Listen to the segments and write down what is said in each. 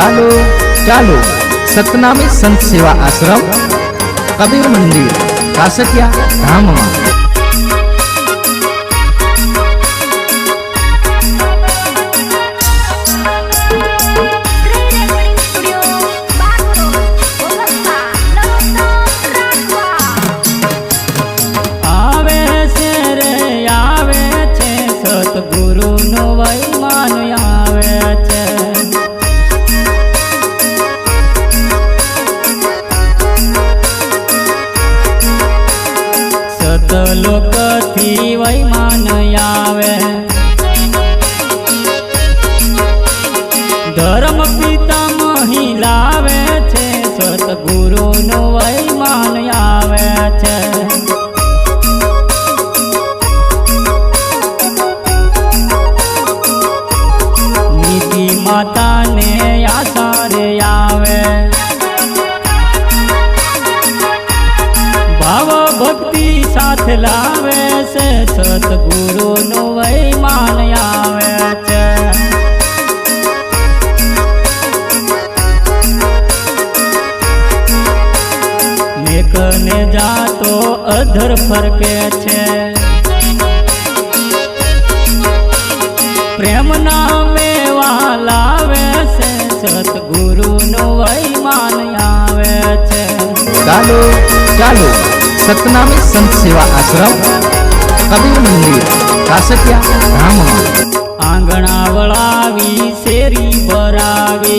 ચાલો ચાલો સતનામી સંત સેવા આશ્રમ કબીર મંદિર કાસટિયા ધામમાં. સતલોકથી વૈમાન આવે. સાથે લાવે છે. સતગુરુ નો વૈમાન આવે છે. મેકને જાતો અધર ફરકે છે. પ્રેમ નામે લાવે છે. સતગુરુ નો વૈમાન આવે છે. ચાલો ચાલો. સતનામી સંત સેવા આશ્રમ, કબીર મંદિર કાસટિયા ધામમાં આંગણા વળાવી શેરી ભરાવે.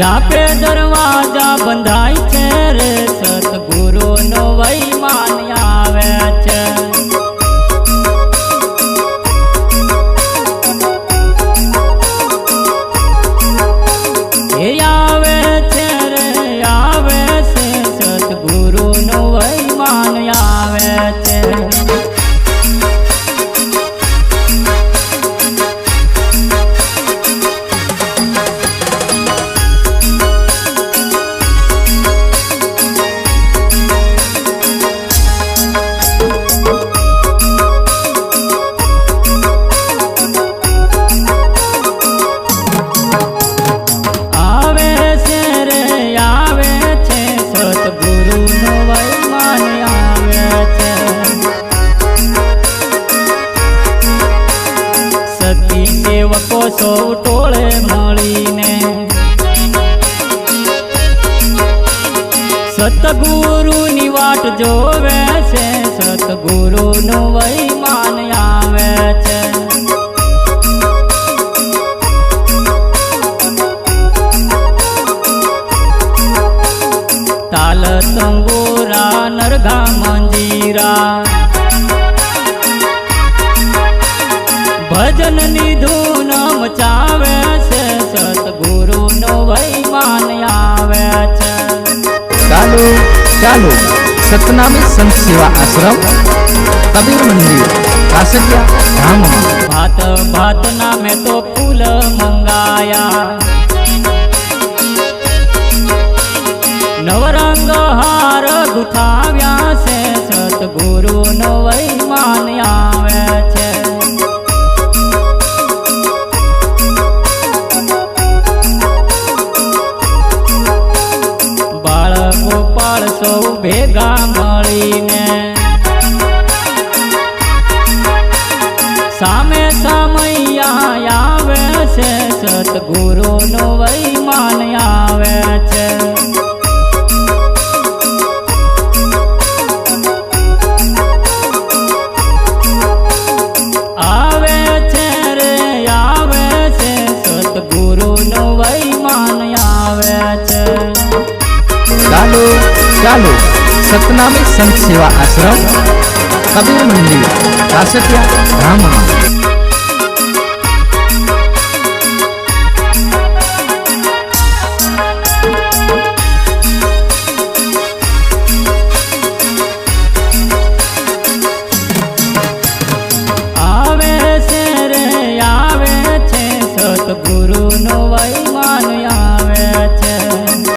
જાપે દરવાજા બંધાય છે રે સતગુરુ. સૌ ટોળે મળીને. સતગુરુ ની વાટ જોવે છે સતગુરુ નો વૈમાન આવે છે. તાલ તંબુરા નરગા મંજીરા. ભજનની ધૂન મચાવે છે સતગુરુ નો વૈમાન આવે છે. ચાલો ચાલો સતનામી સંત સેવા આશ્રમ કબીર મંદિર કાસડિયા ધામમાં ભાત ભાત નામે તો ફૂલ મંગાયા. નવરંગ હાર ગુથાવ્યા છે સતગુરુ નો વૈમાન આવે છે. આવે છે રે, આવે છે સતગુરુ નો વૈમાન આવે છે. ચાલો ચાલો, સતનામી સંત સેવા આશ્રમ, કબીર મંદિર કાસતિયા ધામમાં